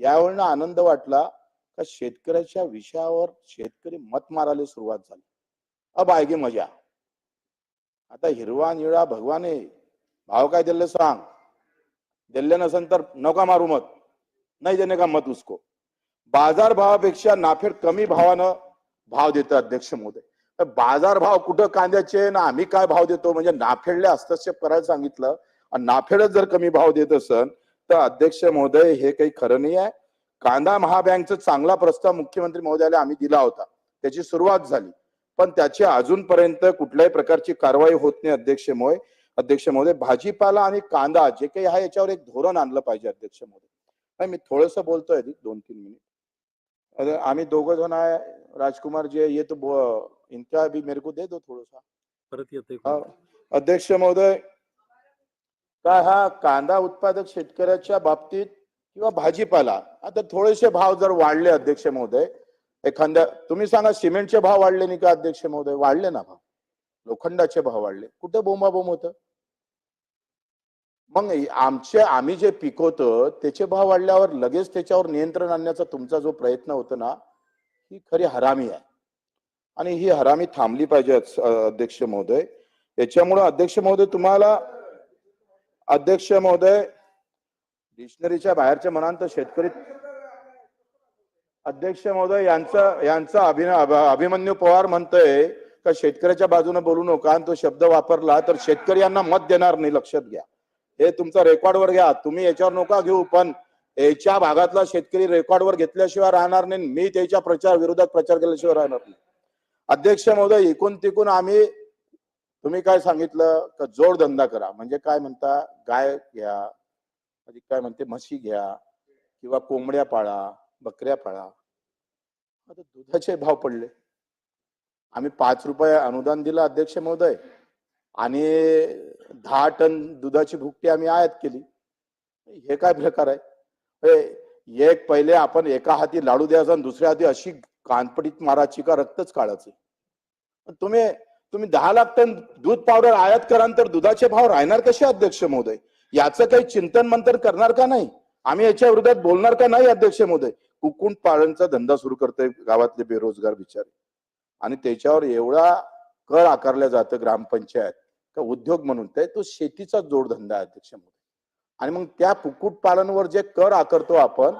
यावेळेला आनंद वाटला का शेतकऱ्याच्या विषयावर शेतकरी मत मारायला सुरुवात झाली. अब आएगी मजा. आता हिरवा निळा भगवाने भाव काय दिले सांग. दिले नसेल तर नका मारू मत. नाही देणे का मत उसको. बाजार भावापेक्षा नाफेड कमी भावानं भाव देतो अध्यक्ष महोदय. तर बाजार भाव कुठं कांद्याचे ना आम्ही काय भाव देतो? म्हणजे नाफेडला हस्तक्षेप करायला सांगितलं. आणि नाफेडच जर कमी भाव देत असन तर अध्यक्ष महोदय हे काही खरं नाही आहे. कांदा महाबँकचा चांगला प्रस्ताव मुख्यमंत्री महोदयाला आम्ही दिला होता. त्याची सुरुवात झाली. पण त्याची अजूनपर्यंत कुठल्याही प्रकारची कारवाई होत नाही अध्यक्ष महोदय. अध्यक्ष महोदय भाजीपाला आणि कांदा जे काही आहे याच्यावर एक धोरण आणलं पाहिजे अध्यक्ष महोदय. नाही मी थोडस बोलतोय दोन तीन मिनिट. अरे आम्ही दोघं जण आहे. राजकुमार जी आहे ये तो बो- इनका भी मेरे को दे दो थोडासा. परत येतोय. अध्यक्ष महोदय काय हा कांदा उत्पादक शेतकऱ्याच्या बाबतीत किंवा भाजीपाला आता थोडेसे भाव जर वाढले अध्यक्ष महोदय एखाद्या तुम्ही सांगा सिमेंटचे भाव वाढले नाही का अध्यक्ष महोदय? वाढले ना भाव. लोखंडाचे भाव वाढले. कुठे बोंबाबोंब होत? मग आमचे आम्ही जे पिकवतो त्याचे भाव वाढल्यावर लगेच त्याच्यावर नियंत्रण आणण्याचा तुमचा जो प्रयत्न होतो ना ही खरी हरामी आहे. आणि ही हरामी थांबली पाहिजे अध्यक्ष महोदय. याच्यामुळे अध्यक्ष महोदय तुम्हाला अध्यक्ष महोदय डिक्शनरीच्या बाहेरच्या म्हणाल तर शेतकरी अध्यक्ष महोदय यांचा यांचा अभिन अभिमन्यू पवार म्हणतोय का शेतकऱ्याच्या बाजूने बोलू नका आणि तो शब्द वापरला तर शेतकरी यांना मत देणार नाही लक्षात घ्या. हे तुमचा रेकॉर्डवर घ्या. तुम्ही याच्यावर नका घेऊ पण याच्या भागातला शेतकरी रेकॉर्डवर घेतल्याशिवाय राहणार नाही मी त्याच्या प्रचार विरोधात प्रचार केल्याशिवाय राहणार नाही. अध्यक्ष महोदय इकून तिकून आम्ही तुम्ही काय सांगितलं का जोडधंदा करा? म्हणजे काय म्हणता गाय घ्या म्हणजे काय म्हणते म्हशी घ्या किंवा कोंबड्या पाळा बकऱ्या पाळा. आता दुधाचे भाव पडले. आम्ही पाच रुपये अनुदान दिलं अध्यक्ष महोदय. आणि दहा टन दुधाची भुकटी आम्ही आयात केली. हे काय प्रकार आहे? एक पहिले आपण एका हाती लाडू द्यायचा आणि दुसऱ्या हाती अशी कानपडीत मारायची का रक्तच काढायचं पण तुम्ही तुम्ही दहा लाख टन दूध पावडर आयात कराल तर दुधाचे भाव राहणार कसे अध्यक्ष महोदय? याचं काही चिंतन मंथन करणार का नाही? आम्ही याच्या विरोधात बोलणार का नाही अध्यक्ष महोदय? कुक्कुट पालनचा धंदा सुरू करतोय गावातले बेरोजगार बिचारे. आणि त्याच्यावर एवढा कर आकारला जातं ग्रामपंचायत का उद्योग म्हणून. ते तो शेतीचा जोडधंदा आहे अध्यक्ष महोदय. आणि मग त्या कुक्कुटपालनवर जे कर आकारतो आपण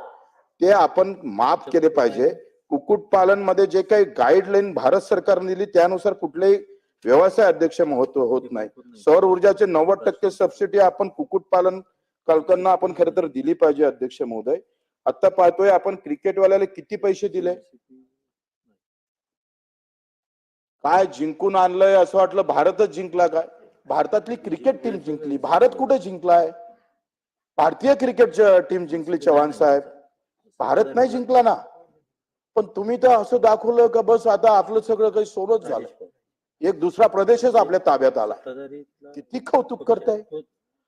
ते आपण माफ केले पाहिजे. कुक्कुट पालनमध्ये जे काही गाईडलाईन भारत सरकारने दिली त्यानुसार कुठलेही व्यवसाय अध्यक्ष होत होत नाही. सौर ऊर्जाचे नव्वद टक्के सबसिडी आपण कुक्कुट पालन आपण खरं तर दिली पाहिजे अध्यक्ष महोदय. आता पाहतोय आपण क्रिकेटवाल्याला किती पैसे दिले? काय जिंकून आणलंय असं वाटलं? भारतच जिंकला काय? भारतातली क्रिकेट टीम जिंकली. भारत कुठे जिंकलाय? भारतीय क्रिकेट टीम जिंकली चव्हाण साहेब. भारत नाही जिंकला ना. पण तुम्ही तर असं दाखवलं का बस आता आपलं सगळं काही सोडत झालं. एक दुसरा प्रदेशच आपल्या ताब्यात आला. किती कौतुक करताय.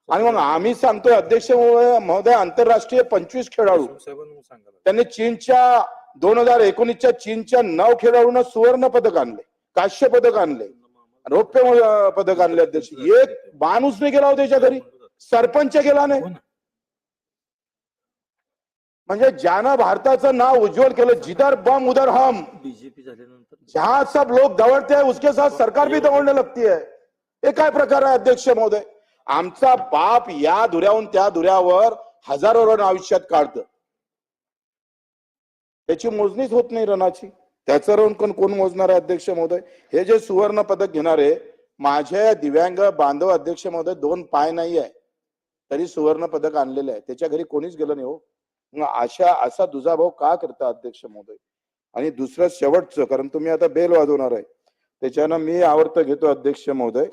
आणि मग आम्ही सांगतोय अध्यक्ष महोदय आंतरराष्ट्रीय पंचवीस खेळाडू. त्यांनी चीनच्या दोन हजार एकोणीसच्या चीनच्या नऊ खेळाडूंना सुवर्ण पदक आणले काश्य पदक आणले रौप्य पदक आणले अध्यक्ष. एक माणूस नाही गेला हो त्याच्या घरी. सरपंच गेला नाही. म्हणजे ज्यानं भारताचं नाव उज्ज्वल केलं जिधर बम उधर हम. बीजेपी झाल्यानंतर जहां सब लोग दौड़ते हैं उसके साथ सरकार भी दौड़ने लगती है। हे काय प्रकार आहे अध्यक्ष महोदय? आमचा बाप या धुऱ्याहून त्या धुऱ्यावर हजारो रन आयुष्यात काढत. त्याची मोजणीच होत नाही रनाची. त्याचं रन कोण कोण मोजणार आहे अध्यक्ष महोदय? हे जे सुवर्ण पदक घेणारे माझ्या दिव्यांग बांधव अध्यक्ष महोदय दोन पाय नाही आहे. तरी सुवर्ण पदक आणलेलं आहे. त्याच्या घरी कोणीच गेलं नाही हो. मग अशा असा दुजाभाव का करता अध्यक्ष महोदय? आणि दुसरं शेवटचं कारण तुम्ही आता बेल वाजवणार आहे. त्याच्यानं मी आवर्त घेतो अध्यक्ष महोदय.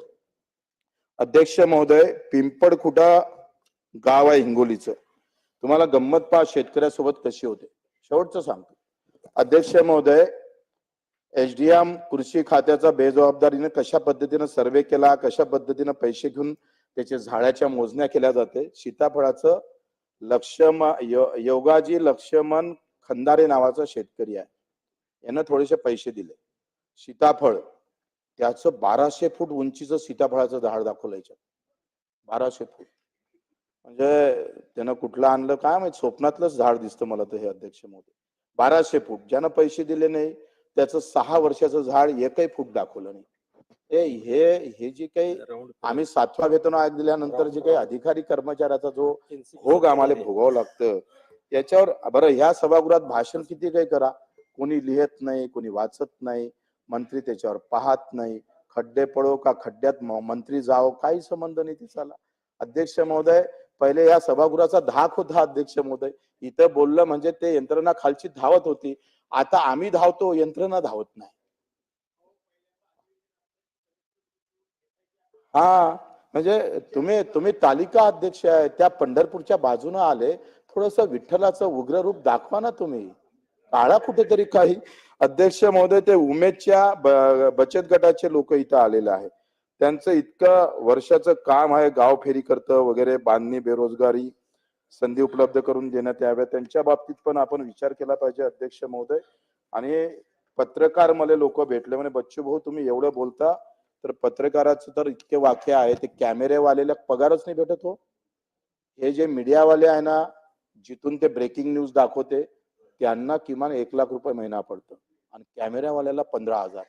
अध्यक्ष महोदय पिंपडखुटा गाव आहे हिंगोलीचं. तुम्हाला गंमत पहा शेतकऱ्यासोबत कशी होते. शेवटचं सांगतो. अध्यक्ष महोदय एम कृषी खात्याचा बेजबाबदारीने कशा पद्धतीनं सर्वे केला कशा पद्धतीनं पैसे घेऊन त्याचे झाडाच्या मोजण्या केल्या जाते सीताफळाचं लक्ष्म यो- योगाजी लक्ष्मण खंदारे नावाचा शेतकरी आहे. यानं थोडेसे पैसे दिले. सीताफळ त्याचं बाराशे फूट उंचीचं सीताफळाचं झाड दाखवलं याच्यात. बाराशे फूट. म्हणजे त्यानं कुठलं आणलं काय माहीत? स्वप्नातलंच झाड दिसतं मला तर हे अध्यक्ष मोदी. बाराशे फूट. ज्यानं पैसे दिले नाही त्याचं सहा वर्षाचं झाड एकही फूट दाखवलं नाही. हे हे हे जे काही आम्ही सातवा वेतन आयोग दिल्यानंतर जे काही अधिकारी कर्मचाऱ्याचा जो भोग आम्हाला भोगावं लागतं याच्यावर बरं ह्या सभागृहात भाषण किती काही करा. कोणी लिहित नाही कोणी वाचत नाही मंत्री त्याच्यावर पाहत नाही. खड्डे पडो का खड्ड्यात मंत्री जाओ काही संबंध नाही तिचाला अध्यक्ष महोदय पहिले या सभागृहाचा धाक होता अध्यक्ष महोदय. इथं बोललं म्हणजे ते यंत्रणा खालची धावत होती. आता आम्ही धावतो यंत्रणा धावत नाही. हा म्हणजे तुम्ही तुम्ही तालिका अध्यक्ष आहे त्या पंढरपूरच्या बाजूने आले. थोडस विठ्ठलाचं उग्र रूप दाखवा ना तुम्ही. काळा कुठेतरी काही. अध्यक्ष महोदय ते उमेदच्या बचत गटाचे लोक इथं आलेले आहे त्यांचं इतकं वर्षाचं काम आहे गाव फेरी करतं वगैरे बांधणी बेरोजगारी संधी उपलब्ध करून देण्यात याव्या त्यांच्या बाबतीत पण आपण विचार केला पाहिजे अध्यक्ष महोदय. आणि पत्रकार मला लोक भेटले म्हणे बच्चू भाऊ तुम्ही एवढं बोलता तर पत्रकाराचं तर इतके वाक्य आहे ते कॅमेरेवालेला पगारच नाही भेटत हो. हे जे मीडियावाले आहे ना जिथून ते ब्रेकिंग न्यूज दाखवते त्यांना किमान एक लाख रुपये महिना पडतो. आणि कॅमेरावाल्याला पंधरा हजार.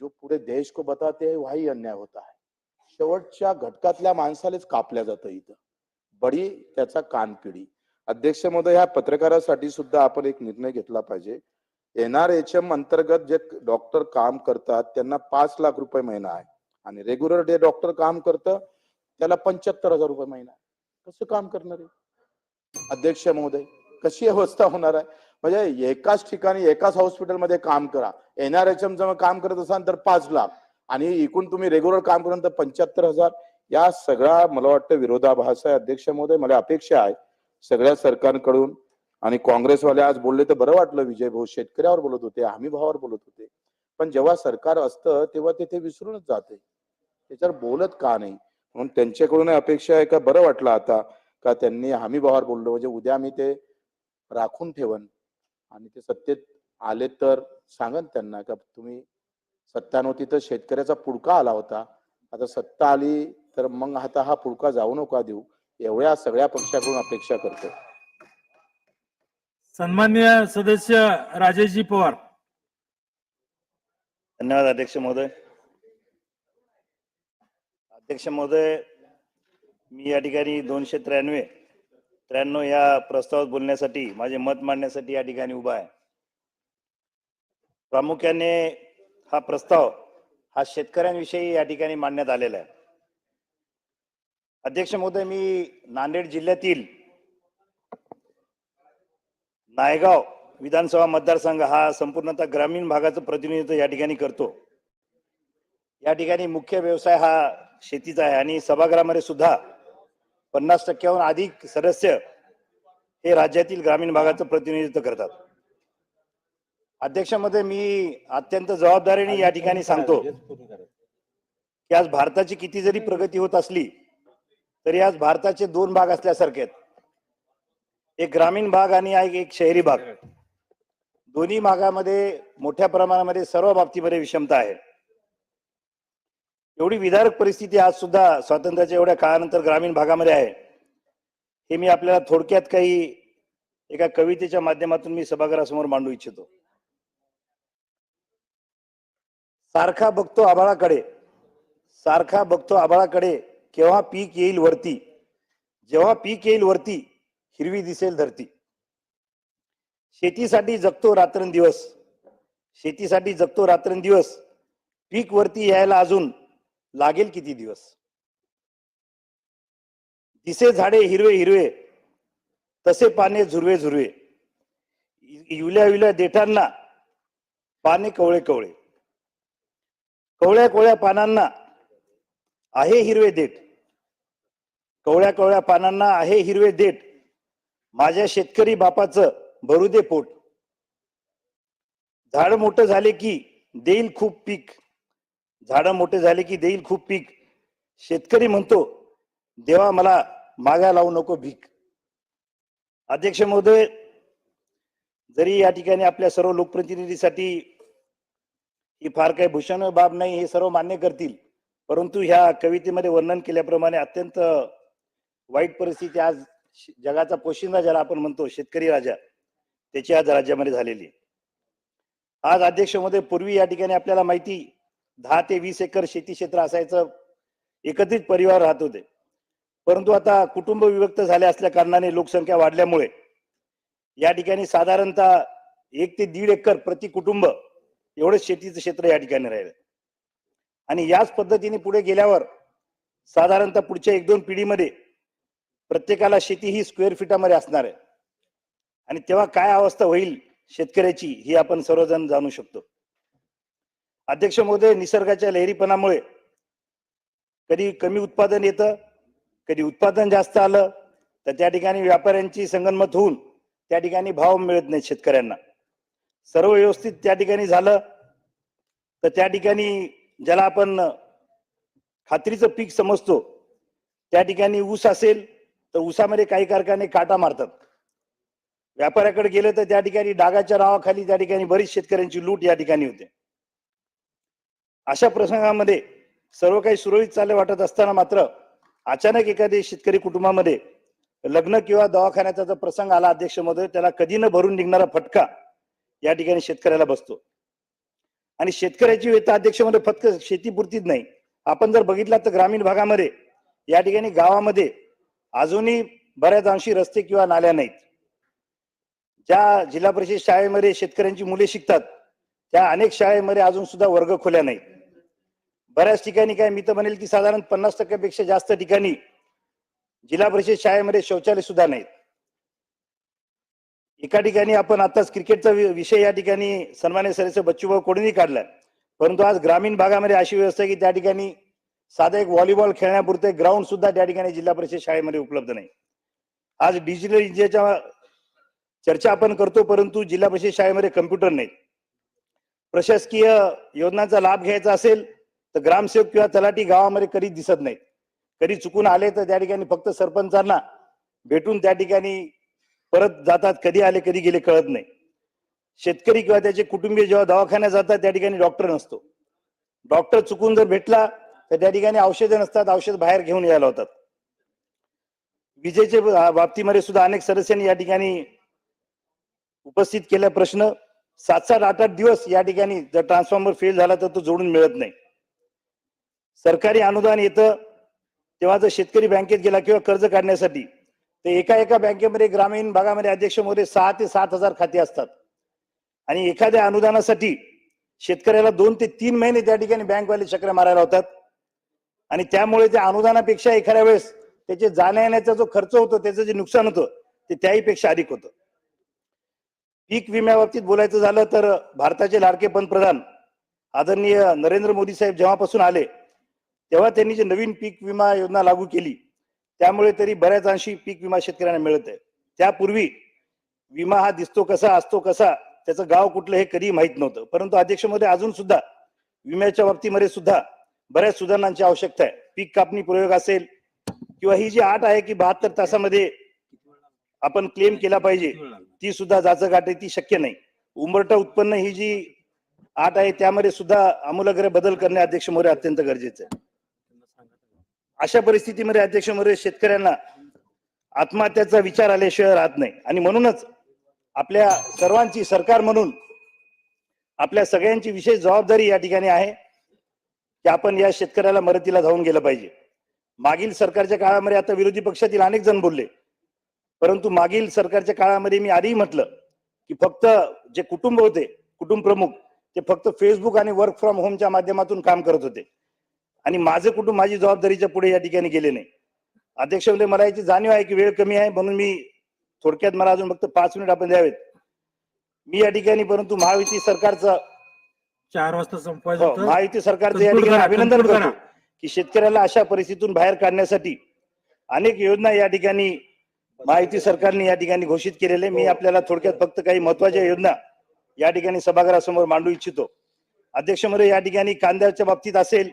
जो पुढे देश को बताते वही अन्याय होता है. शेवटच्या घटकातल्या माणसालाच कापल्या जातं इथं. बडी त्याचा कानपिडी अध्यक्ष महोदय ह्या पत्रकारासाठी सुद्धा आपण एक निर्णय घेतला पाहिजे. एनआरएचएम अंतर्गत जे डॉक्टर काम करतात त्यांना पाच लाख रुपये महिना आहे. आणि रेग्युलर डे डॉक्टर काम करतं त्याला पंच्याहत्तर हजार रुपये महिना आहे. कसं काम करणार आहे? अध्यक्ष महोदय कशी अवस्था होणार आहे? म्हणजे एकाच ठिकाणी एकाच हॉस्पिटलमध्ये काम करा. एनआरएचएम जर काम करत असाल तर पाच लाख. आणि एकूण तुम्ही रेग्युलर काम करून तर पंच्याहत्तर हजार. या सगळा मला वाटतं विरोधाभास आहे अध्यक्ष महोदय मला अपेक्षा आहे सगळ्या सरकारकडून. आणि काँग्रेसवाले आज बोलले तर बरं वाटलं विजय भाऊ शेतकऱ्यावर बोलत होते हमी भावावर बोलत होते. पण जेव्हा सरकार असतं तेव्हा ते ते विसरूनच जाते. त्याच्यावर बोलत का नाही? म्हणून त्यांच्याकडून अपेक्षा आहे का बरं वाटलं आता का त्यांनी हमी भावावर बोललो? म्हणजे उद्या मी ते राखून ठेवन. आणि ते सत्तेत आले तर सांगन त्यांना का तुम्ही सत्ता नव्हती तर शेतकऱ्याचा पुडका आला होता. आता सत्ता आली तर मग आता हा पुडका जाऊ नका देऊ. एवढ्या सगळ्या पक्षाकडून अपेक्षा करतो सन्मान्य सदस्य राजेशजी पवार. धन्यवाद अध्यक्ष महोदय. अध्यक्ष महोदय मी या ठिकाणी दोनशे त्र्याण्णव त्र्याण्णव या प्रस्तावात बोलण्यासाठी माझे मत मांडण्यासाठी या ठिकाणी उभा आहे. प्रामुख्याने हा प्रस्ताव हा शेतकऱ्यांविषयी या ठिकाणी मांडण्यात आलेला आहे. अध्यक्ष महोदय मी नांदेड जिल्ह्यातील नायगाव विधानसभा मतदारसंघ हा संपूर्णतः ग्रामीण भागाचं प्रतिनिधित्व या ठिकाणी करतो. या ठिकाणी मुख्य व्यवसाय हा शेतीचा आहे आणि सभागृहामध्ये सुद्धा पन्नास टक्क्याहून अधिक सदस्य हे राज्यातील ग्रामीण भागाचं प्रतिनिधित्व करतात. अध्यक्षामध्ये मी अत्यंत जबाबदारीने या ठिकाणी सांगतो की आज भारताची किती जरी प्रगती होत असली तरी आज भारताचे दोन भाग असल्यासारखे आहेत. एक ग्रामीण भाग आणि एक एक शहरी भाग. दोन्ही भागामध्ये मोठ्या प्रमाणामध्ये सर्व बाबतीमध्ये विषमता आहे. एवढी विदारक परिस्थिती आज सुद्धा स्वातंत्र्याच्या एवढ्या काळानंतर ग्रामीण भागामध्ये आहे. हे मी आपल्याला थोडक्यात काही एका कवितेच्या माध्यमातून मी सभागृहासमोर मांडू इच्छितो. सारखा बघतो आभाळाकडे. सारखा बघतो आभाळाकडे केव्हा पीक येईल वरती. जेव्हा पीक येईल वरती हिरवी दिसेल धरती. शेतीसाठी जगतो रात्रंदिवस. शेतीसाठी जगतो रात्रंदिवस. पीक वरती यायला अजून लागेल किती दिवस? दिसे झाडे हिरवे हिरवे तसे पाने झुरवे झुरवे. युल्या युल्या देठांना पाने कवळे कवळे. कवळ्या कवळ्या पानांना आहे हिरवे देठ. कवळ्या कवळ्या पानांना आहे हिरवे देठ. माझ्या शेतकरी बापाचं भरू दे पोट. झाड मोठं झाले की देईल खूप पीक. झाडं मोठे झाले की देईल खूप पीक. शेतकरी म्हणतो देवा मला मागा लावू नको भीक. अध्यक्ष महोदय जरी या ठिकाणी आपल्या सर्व लोकप्रतिनिधीसाठी ही फार काही भूषण बाब नाही हे सर्व मान्य करतील. परंतु ह्या कवितेमध्ये वर्णन केल्याप्रमाणे अत्यंत वाईट परिस्थिती आज जगाचा पोशिंदा ज्याला आपण म्हणतो शेतकरी राजा त्याची आज राज्यामध्ये झालेली आज अध्यक्ष महोदय पूर्वी या ठिकाणी आपल्याला माहिती दहा ते वीस एकर शेती क्षेत्र असायचं एकत्रित परिवार राहत होते. परंतु आता कुटुंब विभक्त झाले असल्या कारणाने लोकसंख्या वाढल्यामुळे या ठिकाणी साधारणतः एक ते दीड एकर प्रति कुटुंब एवढंच शेतीचं क्षेत्र या ठिकाणी राहिलं. आणि याच पद्धतीने पुढे गेल्यावर साधारणतः पुढच्या एक दोन पिढीमध्ये प्रत्येकाला शेती ही स्क्वेअर फिटामध्ये असणार आहे. आणि तेव्हा काय अवस्था होईल शेतकऱ्याची ही आपण सर्वजण जाणू शकतो. अध्यक्ष महोदय निसर्गाच्या लहरीपणामुळे कधी कमी उत्पादन येतं कधी उत्पादन जास्त आलं तर त्या ठिकाणी व्यापाऱ्यांची संगनमत होऊन त्या ठिकाणी भाव मिळत नाही शेतकऱ्यांना. सर्व व्यवस्थित त्या ठिकाणी झालं तर त्या ठिकाणी ज्याला आपण खात्रीचं पीक समजतो त्या ठिकाणी ऊस असेल तर ऊसामध्ये काही कारखाने काटा मारतात. व्यापाऱ्याकडे गेलं तर त्या ठिकाणी डागाच्या नावाखाली त्या ठिकाणी बरीच शेतकऱ्यांची लूट या ठिकाणी होते. अशा प्रसंगामध्ये सर्व काही सुरळीत चालले वाटत असताना मात्र अचानक एखादी शेतकरी कुटुंबामध्ये लग्न किंवा दवाखान्याचा जो प्रसंग आला अध्यक्ष महोदय त्याला कधी न भरून निघणारा फटका या ठिकाणी शेतकऱ्याला बसतो. आणि शेतकऱ्याची व्यथा अध्यक्षमध्ये फक्त शेतीपुरतीच नाही. आपण जर बघितला तर ग्रामीण भागामध्ये या ठिकाणी गावामध्ये अजूनही बऱ्याच अंशी रस्ते किंवा नाल्या नाहीत. ज्या जिल्हा परिषद शाळेमध्ये शेतकऱ्यांची मुले शिकतात त्या अनेक शाळेमध्ये अजून सुद्धा वर्ग खोल्या नाहीत. बऱ्याच ठिकाणी काय मी तर म्हणेल की साधारण पन्नास टक्क्यापेक्षा जास्त ठिकाणी जिल्हा परिषद शाळेमध्ये शौचालय सुद्धा नाहीत. एका ठिकाणी आपण आताच क्रिकेटचा विषय या ठिकाणी सन्मान्य सरेचं बच्चूभाऊ कोणीही काढला परंतु आज ग्रामीण भागामध्ये अशी व्यवस्था आहे की त्या ठिकाणी साधा एक व्हॉलीबॉल खेळण्यापुरते ग्राउंड सुद्धा त्या ठिकाणी जिल्हा परिषद शाळेमध्ये उपलब्ध नाही. आज डिजिटल इंडियाच्या चर्चा आपण करतो परंतु जिल्हा परिषद शाळेमध्ये कम्प्युटर नाहीत. प्रशासकीय योजनांचा लाभ घ्यायचा असेल तर ग्रामसेवक किंवा तलाठी गावामध्ये कधी दिसत नाहीत. कधी चुकून आले तर त्या ठिकाणी फक्त सरपंचांना भेटून त्या ठिकाणी परत जातात. कधी आले कधी गेले कळत नाही. शेतकरी किंवा त्याचे कुटुंबीय जेव्हा दवाखान्यात जातात त्या ठिकाणी डॉक्टर नसतो. डॉक्टर चुकून जर भेटला तर त्या ठिकाणी औषधं नसतात औषध बाहेर घेऊन यायला होतात. विजेचे बाबतीमध्ये सुद्धा अनेक सदस्यांनी या ठिकाणी उपस्थित केला प्रश्न. सात सात आठ आठ दिवस या ठिकाणी जर ट्रान्सफॉर्मर फेल झाला तर तो जोडून मिळत नाही. सरकारी अनुदान येतं तेव्हा जर शेतकरी बँकेत गेला किंवा कर्ज काढण्यासाठी तर एका एका बँकेमध्ये ग्रामीण भागामध्ये अध्यक्षमध्ये सहा ते सात हजार खाते असतात. आणि एखाद्या अनुदानासाठी शेतकऱ्याला दोन ते तीन महिने त्या ठिकाणी बँकवाले चक्र मारायला होतात आणि त्यामुळे त्या अनुदानापेक्षा एखाद्या वेळेस त्याचे जाण्या येण्याचा जो खर्च होतो त्याचं जे नुकसान होतं ते त्याही पेक्षा अधिक होतं. पीक विम्याबाबतीत बोलायचं झालं तर भारताचे लाडके पंतप्रधान आदरणीय नरेंद्र मोदी साहेब जेव्हापासून आले तेव्हा त्यांनी जे नवीन पीक विमा योजना लागू केली त्यामुळे तरी बऱ्याच अंशी पीक विमा शेतकऱ्यांना मिळत आहे त्यापूर्वी विमा हा दिसतो कसा असतो कसा त्याचं गाव कुठलं हे कधी माहीत नव्हतं. परंतु अध्यक्षमध्ये अजून सुद्धा विम्याच्या बाबतीमध्ये सुद्धा बऱ्याच सुधारणांची आवश्यकता आहे. पीक कापणी प्रयोग असेल किंवा ही जी आठ आहे की बहात्तर तासामध्ये आपण क्लेम केला पाहिजे ती सुद्धा जाचं गाठ ती शक्य नाही. उंबरटा उत्पन्न ही जी आठ आहे त्यामध्ये सुद्धा आमूलाग्र बदल करणे अध्यक्ष मोरे अत्यंत गरजेचं आहे. अशा परिस्थितीमध्ये अध्यक्ष महोदय शेतकऱ्यांना आत्महत्याचा विचार आल्याशिवाय राहत नाही. आणि म्हणूनच आपल्या सर्वांची सरकार म्हणून आपल्या सगळ्यांची विशेष जबाबदारी या ठिकाणी आहे की आपण या शेतकऱ्याला मदतीला जाऊन गेलं पाहिजे. मागील सरकारच्या काळामध्ये आता विरोधी पक्षातील अनेक जण बोलले परंतु मागील सरकारच्या काळामध्ये मी आधीही म्हटलं की फक्त जे कुटुंब होते कुटुंब प्रमुख ते फक्त फेसबुक आणि वर्क फ्रॉम होमच्या माध्यमातून काम करत होते. आणि माझं कुटुंब माझी जबाबदारीच्या पुढे या ठिकाणी गेले नाही. अध्यक्ष म्हणजे मला याची जाणीव आहे की वेळ कमी आहे म्हणून मी थोडक्यात मला अजून फक्त पाच मिनिट आपण द्यावेत. मी या ठिकाणी परंतु महायुती सरकारचं चार वाजता संपवायचं हो. महायुती सरकारचं या ठिकाणी अभिनंदन करतो करा. की शेतकऱ्याला अशा परिस्थितीतून बाहेर काढण्यासाठी अनेक योजना या ठिकाणी महायुती सरकारने या ठिकाणी घोषित केलेले मी आपल्याला थोडक्यात फक्त काही महत्त्वाच्या योजना या ठिकाणी सभागृहासमोर मांडू इच्छितो. अध्यक्षमध्ये या ठिकाणी कांद्याच्या बाबतीत असेल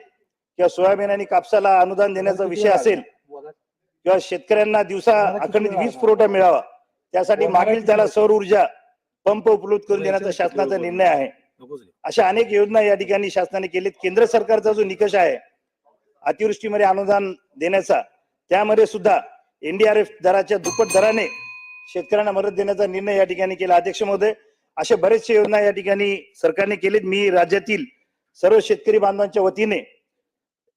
किंवा सोयाबीन आणि कापसाला अनुदान देण्याचा विषय असेल किंवा शेतकऱ्यांना दिवसा अखंडित वीज पुरवठा मिळावा त्यासाठी मागील त्याला सौर ऊर्जा पंप उपलब्ध करून देण्याचा शासनाचा निर्णय आहे. अशा अनेक योजना या ठिकाणी शासनाने केलेत. केंद्र सरकारचा जो निकष आहे अतिवृष्टीमध्ये अनुदान देण्याचा त्यामध्ये सुद्धा एनडीआरएफ दराच्या दुप्पट दराने शेतकऱ्यांना मदत देण्याचा निर्णय या ठिकाणी केला. अध्यक्ष महोदय अशा बरेचशा योजना या ठिकाणी सरकारने केलीत. मी राज्यातील सर्व शेतकरी बांधवांच्या वतीने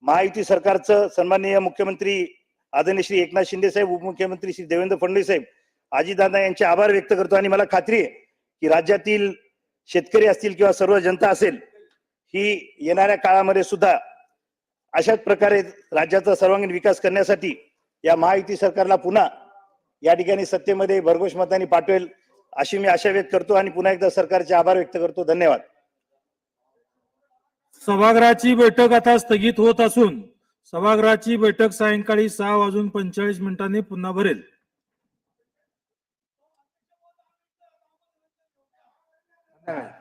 महायुती सरकारचं सन्माननीय मुख्यमंत्री आदरणीय श्री एकनाथ शिंदे साहेब उपमुख्यमंत्री श्री देवेंद्र फडणवीस साहेब अजितदादा यांचे आभार व्यक्त करतो. आणि मला खात्री आहे की राज्यातील शेतकरी असतील किंवा सर्व जनता असेल ही येणाऱ्या काळामध्ये सुद्धा अशाच प्रकारे राज्याचा सर्वांगीण विकास करण्यासाठी या महायुती सरकारला पुन्हा या ठिकाणी सत्तेमध्ये भरघोष मतांनी पाठवेल अशी मी आशा व्यक्त करतो. आणि पुन्हा एकदा सरकारचे आभार व्यक्त करतो. धन्यवाद. सभागृहाची बैठक आता स्थगित होत असून सभागृहाची बैठक सायंकाळी सहा वाजून पंचेचाळीस मिनिटांनी पुन्हा भरेल. संध्याकाळी